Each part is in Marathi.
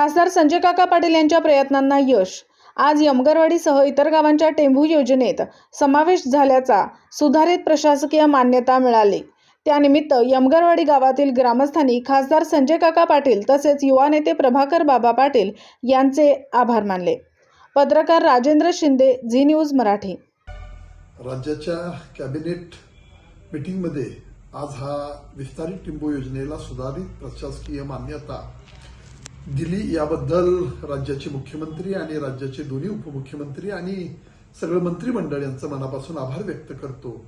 खासदार संजय काका पाटील यांच्या प्रयत्नांना यश. आज यमगरवाडीसह इतर गावांच्या टेंभू योजनेत समावेश झाल्याचा सुधारित प्रशासकीय मान्यता मिळाली. त्यानिमित्त यमगरवाडी गावातील ग्रामस्थांनी खासदार संजय काका पाटील तसेच युवा नेते प्रभाकर बाबा पाटील यांचे आभार मानले. पत्रकार राजेंद्र शिंदे झी न्यूज मराठी. राज्याच्या कॅबिनेट मिटिंगमध्ये आज हा विस्तारित टिंबू योजनेला सुधारित प्रशासकीय मान्यता दिली. याबद्दल राज्याचे मुख्यमंत्री आणि राज्याचे दोन्ही उपमुख्यमंत्री आणि सगळं मंत्रिमंडळ यांचं मनापासून आभार व्यक्त करतो.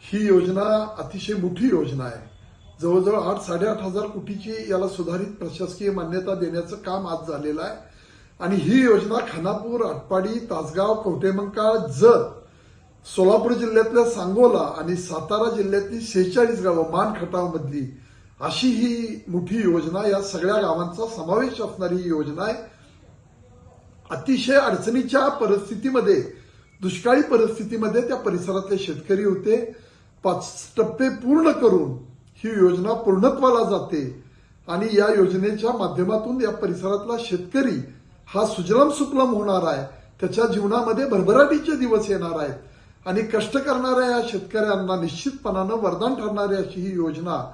ही योजना अतिशय मोठी योजना आहे. जवळजवळ आठ साडेआठ हजार कोटीची याला सुधारित प्रशासकीय मान्यता देण्याचं काम आज झालेलं आहे. आणि ही योजना खानापूर आटपाडी तासगाव कवटेमंकाळ जत सोलापूर जिल्ह्यातल्या सांगोला आणि सातारा जिल्ह्यातली शेहेचाळीस गावं मान खटावमधली अशी ही मोठी योजना या सगळ्या गावांचा समावेश असणारी ही योजना आहे. अतिशय अडचणीच्या परिस्थितीमध्ये दुष्काळी परिस्थितीमध्ये त्या परिसरातले शेतकरी होते. पाच टप्पे पूर्ण करून ही योजना पूर्णत्वाला जाते. आणि या योजनेच्या माध्यमातून या परिसरातला शेतकरी हा सुजलम सुफलाम होणार आहे. त्याच्या जीवनामध्ये भरभराटीचे दिवस येणार आहेत. आणि कष्ट करणाऱ्या या शेतकऱ्यांना निश्चितपणानं वरदान ठरणारी अशी ही योजना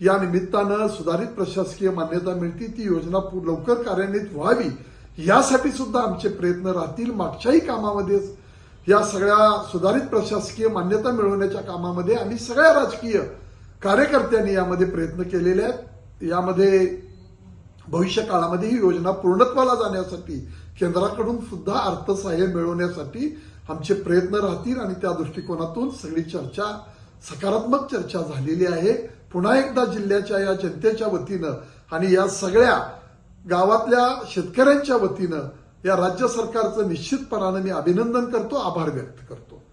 या निमित्तानं सुधारित प्रशासकीय मान्यता मिळती ती योजना लवकर कार्यान्वित व्हावी यासाठी सुद्धा आमचे प्रयत्न राहतील. मागच्याही कामामध्ये या सगळ्या सुधारित प्रशासकीय मान्यता मिळवण्याच्या कामामध्ये आम्ही सगळ्या राजकीय कार्यकर्त्यांनी यामध्ये प्रयत्न केलेले आहेत. यामध्ये भविष्य काळामध्ये ही योजना पूर्णत्वाला जाण्यासाठी केंद्राकडून सुद्धा अर्थसहाय्य मिळवण्यासाठी आमचे प्रयत्न राहतील आणि त्या दृष्टिकोनातून सगळी चर्चा सकारात्मक चर्चा झालेली आहे. पुन्हा एकदा जिल्ह्याच्या या जनतेच्या वतीनं आणि या सगळ्या गावातल्या शेतकऱ्यांच्या वतीनं या राज्य सरकारचं निश्चितपणानं मी अभिनंदन करतो आभार व्यक्त करतो.